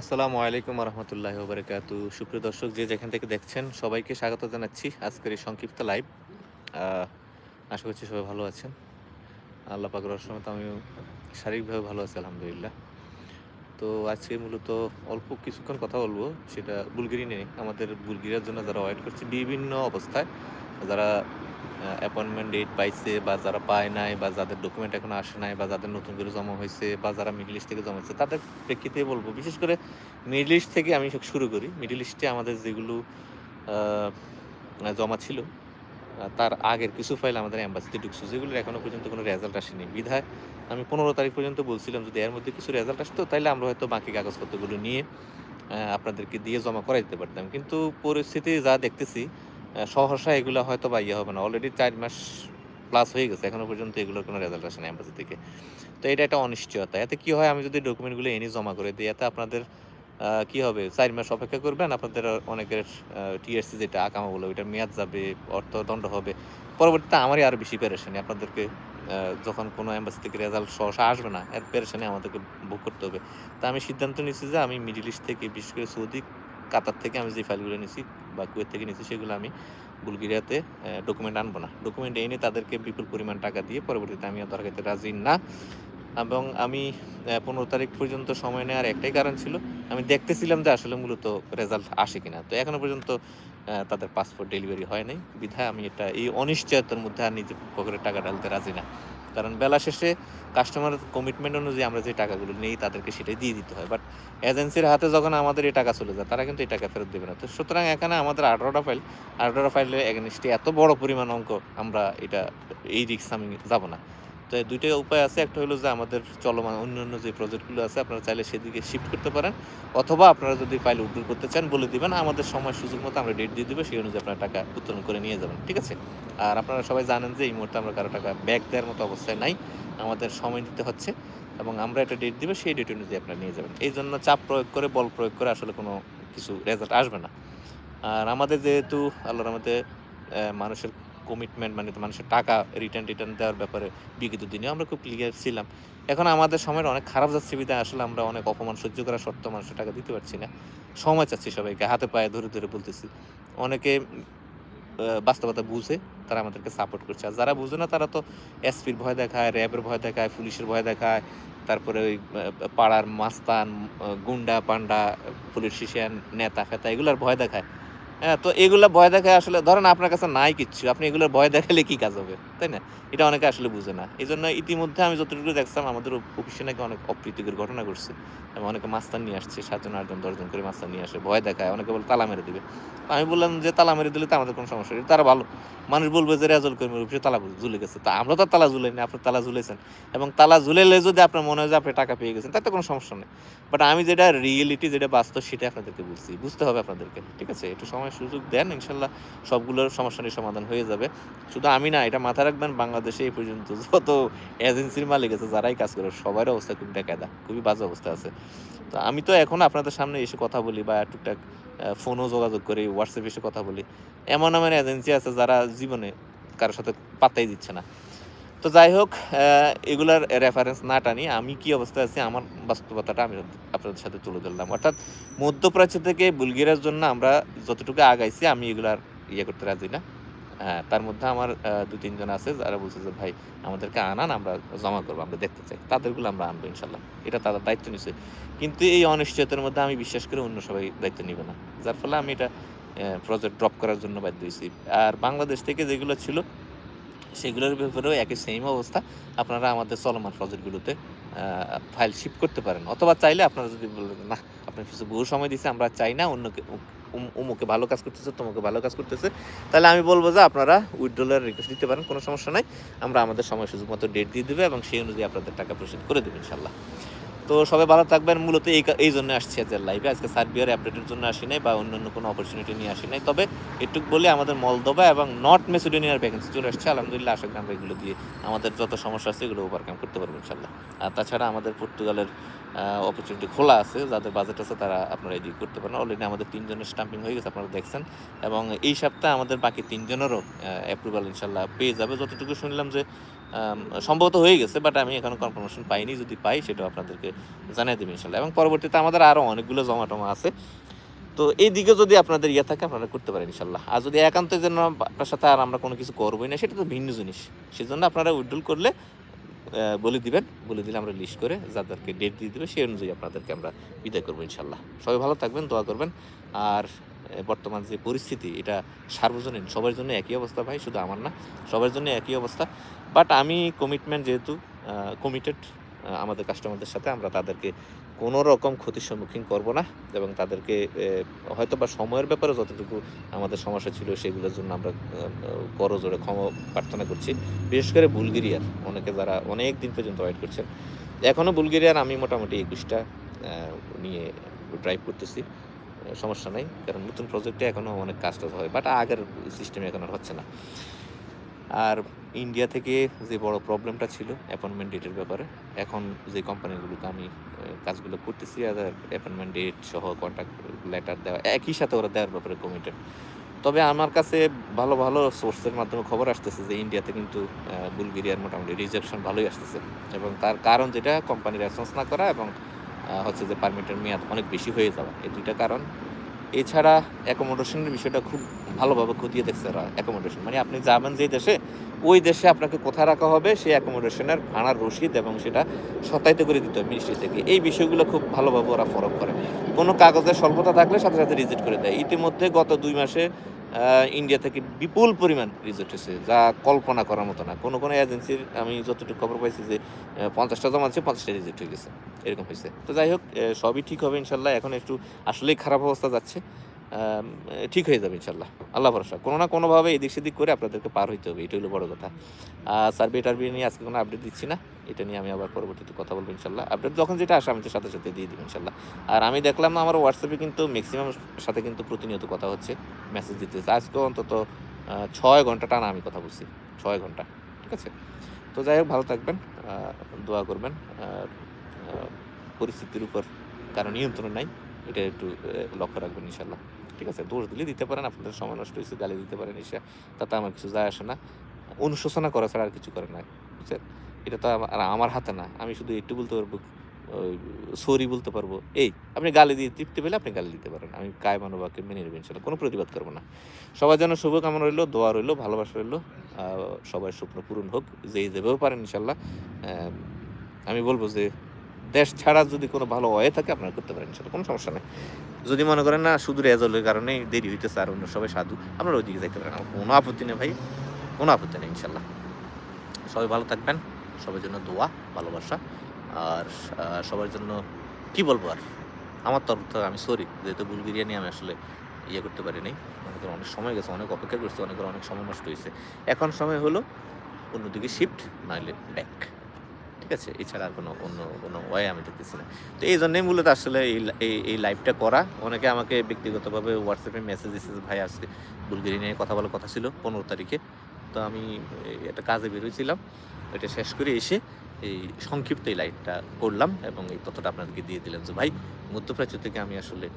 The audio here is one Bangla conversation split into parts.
আসসালামু আলাইকুম রহমতুল্লাহ বারকাতু সুপ্রিয় দর্শক, যে যেখান থেকে দেখছেন, সবাইকে স্বাগত জানাচ্ছি আজকের এই সংক্ষিপ্ত লাইভ আশা করছি সবাই ভালো আছেন। আল্লাহ পাক রহমত আমিও শারীরিকভাবে ভালো আছি, আলহামদুলিল্লাহ। তো আজকে মূলত অল্প কিছুক্ষণ কথা বলব, সেটা বুলগিরি নিয়ে আমাদের বুলগিরিয়ার জন্য যারা ওয়েট করছে বিভিন্ন অবস্থায়, যারা অ্যাপয়েন্টমেন্ট ডেট পাইছে বা যারা পায় নাই বা যাদের ডকুমেন্ট এখনও আসে নাই বা যাদের নতুন করে জমা হয়েছে বা যারা মিডল ইস্ট থেকে জমা হয়েছে, তাদের প্রেক্ষিতে বলব, বিশেষ করে মিডল ইস্ট থেকে আমি শুরু করি। মিডল ইস্টে আমাদের যেগুলো জমা ছিল তার আগের কিছু ফাইল আমাদের অ্যাম্বাসিতে ঢুকছে, যেগুলোর এখনও পর্যন্ত কোনো রেজাল্ট আসেনি। বিধায় আমি পনেরো তারিখ পর্যন্ত বলছিলাম, যদি এর মধ্যে কিছু রেজাল্ট আসতো তাহলে আমরা হয়তো বাকি কাগজপত্রগুলো নিয়ে আপনাদেরকে দিয়ে জমা করাই দিতে পারতাম। কিন্তু পরিস্থিতি যা দেখতেছি সহসা এগুলো হয়তো বা ইয়ে হবে না। অলরেডি চার মাস প্লাস হয়ে গেছে। এখনও পর্যন্ত এগুলোর কোনো রেজাল্ট আসে না অ্যাম্বাসি থেকে। তো এটা একটা অনিশ্চয়তা। এতে কি হয়? আমি যদি ডকুমেন্টগুলো এনে জমা করে দিই, এতে আপনাদের কি হবে? চার মাস অপেক্ষা করবেন? আপনাদের অনেকের টিএসসি যেটা আকামা বলে, ওইটার মেয়াদ যাবে, অর্থদণ্ড হবে। পরবর্তীতে আমারই আরও বেশি পেরেশানি। আপনাদেরকে যখন কোনো অ্যাম্বাসি থেকে রেজাল্ট সহসা আসবে না, এর পেরেশানি আমাদেরকে বুক করতে হবে। তা আমি সিদ্ধান্ত নিচ্ছি যে আমি মিডিল ইস্ট থেকে, বিশেষ করে সৌদি কাতার থেকে আমি যে ফাইলগুলো নিয়েছি বা কুয়েত থেকে নিয়েছি সেগুলো আমি বুলগেরিয়াতে ডকুমেন্ট আনব না। ডকুমেন্ট এনে তাদেরকে বিপুল পরিমাণ টাকা দিয়ে পরবর্তীতে আমি আর দরকারিতে রাজি না। এবং আমি পনেরো তারিখ পর্যন্ত সময় নেওয়ার একটাই কারণ ছিল আমি দেখতেছিলাম যে আসলে মূলত রেজাল্ট আসে কিনা। তো এখনও পর্যন্ত তাদের পাসপোর্ট ডেলিভারি হয় নাই। বিধায় আমি এটা, এই অনিশ্চয়তার মধ্যে আর নিজে পকেটে টাকা ঢালতে রাজি না। কারণ বেলা শেষে কাস্টমার কমিটমেন্ট অনুযায়ী আমরা যে টাকাগুলো নেই, তাদেরকে সেটাই দিয়ে দিতে হয়। বাট এজেন্সির হাতে যখন আমাদের এই টাকা চলে যায়, তারা কিন্তু এই টাকা ফেরত দেবে না। তো সুতরাং এখানে আমাদের আঠারোটা ফাইল আঠারোটা ফাইলের এগেনস্টে এত বড় পরিমাণ অঙ্ক আমরা এটা, এই রিক্স আমি যাব না। তো এই দুইটা উপায় আছে। একটা হলো যে আমাদের চলমান অন্য অন্য যে প্রজেক্টগুলো আছে, আপনারা চাইলে সেদিকে শিফট করতে পারেন। অথবা আপনারা যদি ফাইল উদ্ধার করতে চান, বলে দিবেন। আমাদের সময় সুযোগ মতো আমরা ডেট দিয়ে দেবো, সেই অনুযায়ী আপনারা টাকা উত্তোলন করে নিয়ে যাবেন, ঠিক আছে? আর আপনারা সবাই জানেন যে এই মুহূর্তে আমরা কারও টাকা ব্যাক দেওয়ার মতো অবস্থায় নাই। আমাদের সময় দিতে হচ্ছে এবং আমরা একটা ডেট দিব, সেই ডেট অনুযায়ী আপনারা নিয়ে যাবেন। এই জন্য চাপ প্রয়োগ করে, বল প্রয়োগ করে আসলে কোনো কিছু রেজাল্ট আসবে না। আর আমাদের যেহেতু, আল্লাহর মধ্যে মানুষের কমিটমেন্ট মানে মানুষের টাকা রিটার্ন রিটার্ন দেওয়ার ব্যাপারে বিগত দিনে আমরা খুব ক্লিয়ার ছিলাম। এখন আমাদের সময়ের অনেক খারাপ যাচ্ছে বিধায় আসলে আমরা অনেক অপমান সহ্য করা সত্ত্বেও মানুষের টাকা দিতে পারছি না। সময় চাচ্ছি সবাইকে, হাতে পায়ে ধরে ধরে বলতেছি। অনেকে বাস্তবতা বুঝে, তারা আমাদেরকে সাপোর্ট করছে। আর যারা বুঝে না, তারা তো এসপির ভয় দেখায় র্যাবের ভয় দেখায়, পুলিশের ভয় দেখায়, তারপরে ওই পাড়ার মাস্তান গুন্ডা পান্ডা পুলিশ শিশিয়ান নেতা, ফেতা, এগুলোর ভয় দেখায়। তো এগুলো ভয় দেখায় আসলে ধরেন আপনার কাছে নাই কিচ্ছু, আপনি এগুলোর ভয় দেখালে কি কাজ হবে? তাই না? এটা অনেকে আসলে বুঝে না। এই জন্য ইতিমধ্যে আমি যতটুকু দেখছিলাম আমাদের অফিসে নাকি অনেক অপ্রীতিকর ঘটনা ঘটছে। এবং অনেকে মাস্তান নিয়ে আসছে, সাতজন, আটজন, দশজন করে মাস্তান নিয়ে আসে, ভয় দেখায়। অনেকে বলে, তালা মেরে দেবে। আমি বললাম যে, তালা মেরে দিলে তো আমাদের কোনো সমস্যা নেই। তারা ভালো। মানুষ বলবে যে রেজল কর্মীর অফিসে তালা ঝুলে গেছে। তা আমরা তো তালা ঝুলাইনি আপনি তালা ঝুলেছেন। এবং তালা ঝুলেলে যদি আপনার মনে হয় যে, আপনি টাকা পেয়ে গেছেন, তাতে কোনো সমস্যা নেই। বাট আমি যেটা রিয়েলিটি যেটা বাস্তব সেটা আপনাদেরকে বলছি। বুঝতে হবে আপনাদেরকে, ঠিক আছে? একটু সময় সুযোগ দেন, ইনশাল্লাহ সবগুলোর সমস্যারই সমাধান হয়ে যাবে। শুধু আমি না, এটা মাথায় রাখবেন, বাংলাদেশে এই পর্যন্ত যত এজেন্সির মালিক আছে, যারাই কাজ করে সবার অবস্থা খুব বেকায়দা, খুবই বাজে অবস্থা আছে। তো আমি তো এখন আপনাদের সামনে এসে কথা বলি বা টুকটাক ফোনও যোগাযোগ করি হোয়াটসঅ্যাপে এসে কথা বলি। এমন এমন এজেন্সি আছে যারা জীবনে কারোর সাথে পাত্তাই দিচ্ছে না। তো যাই হোক এগুলার রেফারেন্স না টানি, আমি কি অবস্থায় আছি, আমার বাস্তবতাটা আমি আপনাদের সাথে তুলে ধরলাম। অর্থাৎ মধ্যপ্রাচ্য থেকে বুলগেরিয়ার জন্য আমরা যতটুকু আগাইছি, আমি এগুলার ইয়ে করতে রাজি না। তার মধ্যে আমার দু তিনজন আছে, যারা বলছে যে, ভাই, আমাদেরকে আনান, আমরা জমা করব, আমরা দেখতে চাই। তাদেরগুলো আমরা আনব, ইনশাল্লাহ। এটা তাদের দায়িত্ব নিচ্ছে কিন্তু এই অনিশ্চয়তার মধ্যে আমি বিশ্বাস করে অন্য সবাই দায়িত্ব নিবে না। যার ফলে আমি এটা প্রজেক্ট ড্রপ করার জন্য বাধ্য হয়েছি। আর বাংলাদেশ থেকে যেগুলো ছিল সেগুলোর ব্যাপারেও একই সেম অবস্থা। আপনারা আমাদের চলমান প্রজেক্টগুলোতে ফাইল শিপ করতে পারেন। অথবা চাইলে আপনারা যদি বলবেন না, আপনার কিছু বহু সময় দিচ্ছে আমরা চাই না, অন্যকে, উম- উমুকে ভালো কাজ করতেছে, তোমাকে ভালো কাজ করতেছে, তাহলে আমি বলব যে আপনারা উইথড্রলের রিকোয়েস্ট দিতে পারেন, কোনো সমস্যা নাই। আমরা আমাদের সময় সুযোগ মতো ডেট দিয়ে দেবে এবং সেই অনুযায়ী আপনাদের টাকা প্রসিড করে দেবেন ইনশাল্লাহ তো সবাই ভালো থাকবেন। মূলত এই এই জন্য আসছি আজকের লাইভে আজকে সার্বিয়ার আপডেটের জন্য আসি নাই বা অন্য কোনো অপরচুনিটি নিয়ে আসি নাই। তবে এটুক বলে আমাদের মলদোবা এবং নর্থ মেসিডোনিয়ার ভ্যাকেন্সি চলে আসছে। আলহামদুলিল্লাহ, আশা করি আমরা এগুলো দিয়ে আমাদের যত সমস্যা আছে এগুলো ওভারকাম করতে পারব ইনশাল্লাহ আর তাছাড়া আমাদের পর্তুগালের অপরচুনিটি খোলা আছে, যাদের বাজেট আছে তারা আপনারা এদিকে করতে পারেন। অলরেডি আমাদের তিনজনের স্টাম্পিং হয়ে গেছে, আপনারা দেখছেন। এবং এই সপ্তাহে আমাদের বাকি তিনজনেরও অ্যাপ্রুভাল ইনশাল্লাহ পেয়ে যাবে। যতটুকু শুনলাম যে সম্ভবত হয়ে গেছে বাট আমি এখনও কনফার্মেশন পাইনি। যদি পাই সেটা আপনাদেরকে জানিয়ে দেবো ইনশাল্লাহ এবং পরবর্তীতে আমাদের আরও অনেকগুলো জমা টমা আছে। তো এই দিকে যদি আপনাদের ইয়ে থাকে, আপনারা করতে পারেন ইনশাল্লাহ আর যদি একান্তের জন্য আপনার সাথে আর আমরা কোনো কিছু করবোই না, সেটা তো ভিন্ন জিনিস। সেজন্য আপনারা উইড্রল করলে বলে দিবেন, বলে দিলে আমরা লিস্ট করে যাদেরকে ডেট দিয়ে দেবে, সেই অনুযায়ী আপনাদেরকে আমরা বিদায় করব ইনশাল্লাহ। সবাই ভালো থাকবেন, দোয়া করবেন। আর বর্তমান যে পরিস্থিতি, এটা সার্বজনীন, সবার জন্য একই অবস্থা ভাই, শুধু আমার না, সবার জন্য একই অবস্থা। বাট আমি কমিটমেন্ট যেহেতু কমিটেড আমাদের কাস্টমারদের সাথে আমরা তাদেরকে কোনো রকম ক্ষতির সম্মুখীন করব না এবং তাদেরকে হয়তো বা সময়ের ব্যাপারে যতটুকু আমাদের সমস্যা ছিল সেগুলোর জন্য আমরা করো জোরে ক্ষমা প্রার্থনা করছি। বিশেষ করে বুলগেরিয়ার, অনেকে যারা অনেক দিন পর্যন্ত ওয়েট করছেন এখনও বুলগেরিয়ার আমি মোটামুটি একুশটা নিয়ে ড্রাইভ করতেছি, সমস্যা নাই, কারণ নতুন প্রজেক্টে এখনও অনেক কাজ টাজ হয় বাট আগের সিস্টেমে এখন আর হচ্ছে না। আর ইন্ডিয়া থেকে যে বড় প্রবলেমটা ছিল অ্যাপয়েন্টমেন্ট ডেটের ব্যাপারে, এখন যে কোম্পানিগুলোতে আমি কাজগুলো করতেছি আর অ্যাপয়েন্টমেন্ট ডেট সহ কন্ট্যাক্ট লেটার দেওয়া, একই সাথে ওরা দেওয়ার ব্যাপারে কমিটেড তবে আমার কাছে ভালো ভালো সোর্সের মাধ্যমে খবর আসতেছে যে ইন্ডিয়াতে কিন্তু বুলগেরিয়ার মোটামুটি রিজেকশন ভালোই আসতেছে। এবং তার কারণ যেটা কোম্পানি রেসপন্স না করা এবং হচ্ছে যে পারমিটের মেয়াদ অনেক বেশি হয়ে যাওয়া, এই দুইটা কারণ। এছাড়া অ্যাকোমোডেশনের বিষয়টা খুব ভালোভাবে খতিয়ে দেখছে ওরা অ্যাকোমোডেশন মানে আপনি যাবেন যে দেশে, ওই দেশে আপনাকে কোথায় রাখা হবে, সেই অ্যাকোমোডেশনের ভাড়ার রসিদ এবং সেটা সত্যায়িত করে দিতে হবে মিনিস্ট্রি থেকে। এই বিষয়গুলো খুব ভালোভাবে ওরা ফরক করে। কোনো কাগজের স্বল্পতা থাকলে সাথে সাথে রিজেক্ট করে দেয়। ইতিমধ্যে গত দুই মাসে ইন্ডিয়া থেকে বিপুল পরিমাণ রিজেক্ট হয়েছে, যা কল্পনা করার মতো না। কোনো কোনো এজেন্সির আমি যতটুকু খবর পাইছি যে পঞ্চাশটা জমা আছে, পঞ্চাশটা রিজেক্ট হয়ে গেছে। এরকম হয়েছে। তো যাই হোক সবই ঠিক হবে ইনশাল্লাহ। এখন একটু আসলেই খারাপ অবস্থা যাচ্ছে। ঠিক হয়ে যাবে ইনশাল্লাহ। আল্লাহ ভরসা। কোনো না কোনোভাবে এদিক সেদিক করে আপনাদেরকে পার হইতে হবে। এটা হলো বড় কথা। আর সার্ভে টার্ভে নিয়ে আজকে কোনো আপডেট দিচ্ছি না। এটা নিয়ে আমি আবার পরবর্তীতে কথা বলব ইনশাল্লাহ। আপডেট যখন যেটা আসে আমি তো সাথে সাথে দিয়ে দিব ইনশাল্লাহ। আর আমি দেখলাম না, আমার হোয়াটসঅ্যাপে কিন্তু ম্যাক্সিমাম সাথে কিন্তু প্রতিনিয়ত কথা হচ্ছে। মেসেজ দিতেছে। আজকে অন্তত ছয় ঘণ্টা টানা আমি কথা বলছি। ছয় ঘণ্টা। ঠিক আছে? তো যাই হোক, ভালো থাকবেন। দোয়া করবেন। পরিস্থিতির উপর কারও নিয়ন্ত্রণ নাই, এটা একটু লক্ষ্য রাখবেন ইনশাল্লাহ ঠিক আছে? দোষ দিলে দিতে পারেন, আপনাদের সময় নষ্ট হয়েছে, গালি দিতে পারেন এসে, তাতে আমার কিছু যায় আসে না। অনুশোচনা করা ছাড়া আর কিছু করে না, বুঝছেন? এটা তো আমার হাতে না, আমি শুধু একটু বলতে পারব সরি বলতে পারব। এই, আপনি গালি দিয়ে তৃপ্তি পেলে আপনি গালি দিতে পারেন, আমি কায় মানবাকে মেনে নেবেন সেটা কোনো প্রতিবাদ করব না। সবার জন্য শুভকামনা রইল, দোয়া রইল, ভালোবাসা রইল সবার স্বপ্ন পূরণ হোক, যেই যেভাবেও পারেন ইনশাল্লাহ আমি বলব যে দেশ ছাড়া যদি কোনো ভালো ওয়ে থাকে, আপনারা করতে পারেন, সেটা কোনো সমস্যা নেই। যদি মনে করেন না, শুধু রেজলের কারণে দেরি হইতেছে আর অন্য সবাই সাধু, আপনারা ওইদিকে যাইতে পারেন। কোনো আপত্তি নেই ভাই, কোনো আপত্তি নেই ইনশাল্লাহ সবাই ভালো থাকবেন, সবার জন্য দোয়া, ভালোবাসা, আর সবার জন্য কি বলব আর? আমার তরফ থেকে আমি সরি যেহেতু বুলগেরিয়া বিরিয়ানি আমি আসলে ইয়ে করতে পারি নাই অনেকের অনেক সময় গেছে, অনেক অপেক্ষা করছে, অনেকের অনেক সময় নষ্ট হয়েছে এখন সময় হলো অন্যদিকে শিফট নাহলে ব্যাক ঠিক আছে, এছাড়া আর কোনো অন্য, কোনো ওয়ে আমি দেখতেছি না। তো এই জন্যই মূলত আসলে এই এই- লাইভটা করা। অনেকে আমাকে ব্যক্তিগতভাবে হোয়াটসঅ্যাপে মেসেজ দিচ্ছে ভাই, আজকে বুলগেরি নিয়ে কথা বলার কথা ছিল পনেরো তারিখে। তো আমি একটা কাজে বেরোয়েছিলাম এটা শেষ করে এসে এই সংক্ষিপ্ত এই লাইভটা করলাম এবং এই তথ্যটা আপনাদেরকে দিয়ে দিলাম যে, ভাই, মধ্যপ্রাচ্য থেকে আমি আসলে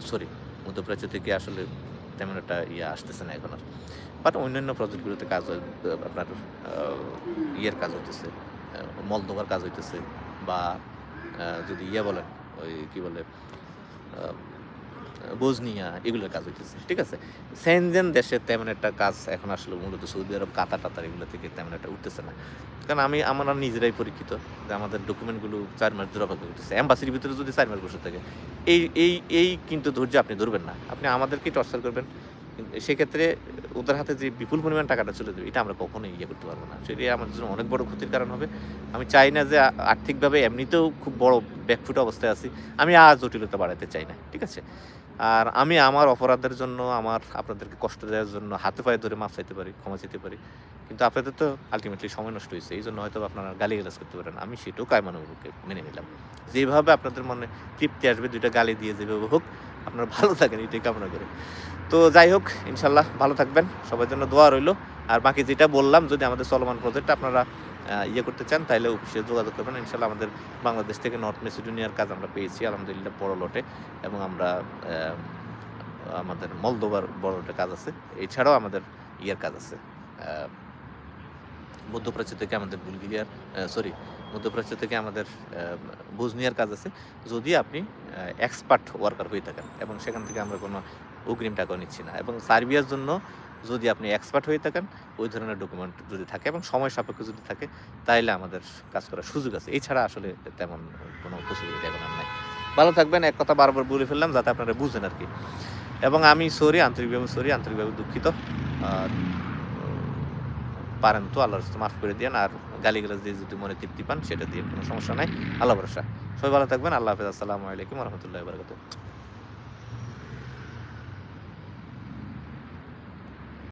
সরি মধ্যপ্রাচ্য থেকে আসলে তেমন একটা ইয়ে আসতেছে না এখন আর। বাট অন্যান্য প্রজেক্টগুলোতে কাজ আপনার ইয়ের কাজ হইতেছে। আহ, মলদোভার কাজ হইতেছে বা যদি ইয়ে বলেন ওই কি বলে বোজনিয়া এগুলোর কাজ হইতেছে ঠিক আছে? সেনজেন দেশে তেমন একটা কাজ এখন আসলে মূলত সৌদি আরব কাতার টাতার এগুলো থেকে তেমন একটা উঠতেছে না। কারণ আমি আমরা নিজেরাই পরীক্ষিত যে আমাদের ডকুমেন্টগুলো চার মাস ধরে অপেক্ষা করতেছে। অ্যাম্বাসির ভিতরে যদি চার মাস বসে থাকে এই এই এই কিন্তু ধৈর্য আপনি ধরবেন না। আপনি আমাদেরকেই টর্চার করবেন। সেক্ষেত্রে ওদের হাতে যে বিপুল পরিমাণ টাকাটা চলে যাবে, এটা আমরা কখনোই ইয়ে করতে পারব না। সেটাই আমাদের জন্য অনেক বড় ক্ষতির কারণ হবে। আমি চাই না যে আর্থিকভাবে এমনিতেও খুব বড় ব্যাকফুট অবস্থায় আছি। আমি আর জটিলতা বাড়াতে চাই না, ঠিক আছে? আর আমি আমার অপরাধের জন্য, আমার আপনাদেরকে কষ্ট দেওয়ার জন্য হাতে পায়ে ধরে মাফ চাইতে পারি, ক্ষমা চাইতে পারি। কিন্তু আপনাদের তো আলটিমেটলি সময় নষ্ট হয়েছে এই জন্য হয়তো আপনারা গালি গালাজ করতে পারেন। আমি সেটাও কায়মানুরকে মেনে নিলাম। যেভাবে আপনাদের মনে তৃপ্তি আসবে, দুইটা গালি দিয়ে যেভাবে হোক আপনারা ভালো থাকেন, এটাই কামনা করে। তো যাই হোক, ইনশাল্লাহ ভালো থাকবেন। সবার জন্য দোয়া রইল। আর বাকি যেটা বললাম, যদি আমাদের চলমান প্রজেক্ট আপনারা ইয়ে করতে চান, তাহলে অফিসে যোগাযোগ করবেন। ইনশাল্লাহ আমাদের বাংলাদেশ থেকে নর্থ মেসিডোনিয়ার কাজ আমরা পেয়েছি, আলহামদুলিল্লাহ, বড় লটে এবং আমরা আমাদের মলদোবার বড় লটে কাজ আছে। এছাড়াও আমাদের ইয়ের কাজ আছে মধ্যপ্রাচ্য থেকে আমাদের বুলগেরিয়ার সরি মধ্যপ্রাচ্য থেকে আমাদের বুজনিয়ার কাজ আছে। যদি আপনি এক্সপার্ট ওয়ার্কার হয়ে থাকেন এবং সেখান থেকে আমরা কোনো অগ্রিম টাকাও নিচ্ছি না এবং সার্বিয়ার জন্য যদি আপনি এক্সপার্ট হয়ে থাকেন, ওই ধরনের ডকুমেন্ট যদি থাকে এবং সময় সাপেক্ষ যদি থাকে তাহলে আমাদের কাজ করার সুযোগ আছে। এছাড়া আসলে তেমন কোনো পসিবিলিটি এখন আর নাই। ভালো থাকবেন, এক কথা বারবার বলে ফেললাম যাতে আপনারা বুঝেন আর কি। এবং আমি সরি আন্তরিকভাবে সরি আন্তরিকভাবে দুঃখিত। আর পারেন তো, আল্লাহর রাস্তা মাফ করে দিন আর গালিগালাজ দিয়ে যদি মনে তৃপ্তি পান, সেটা দিয়ে কোনো সমস্যা নাই। আল্লাহ ভরসা। সবাই ভালো থাকবেন, আল্লাহ হাফেজ। আসসালামু আলাইকুম রহমতুল্লাহ বারকাত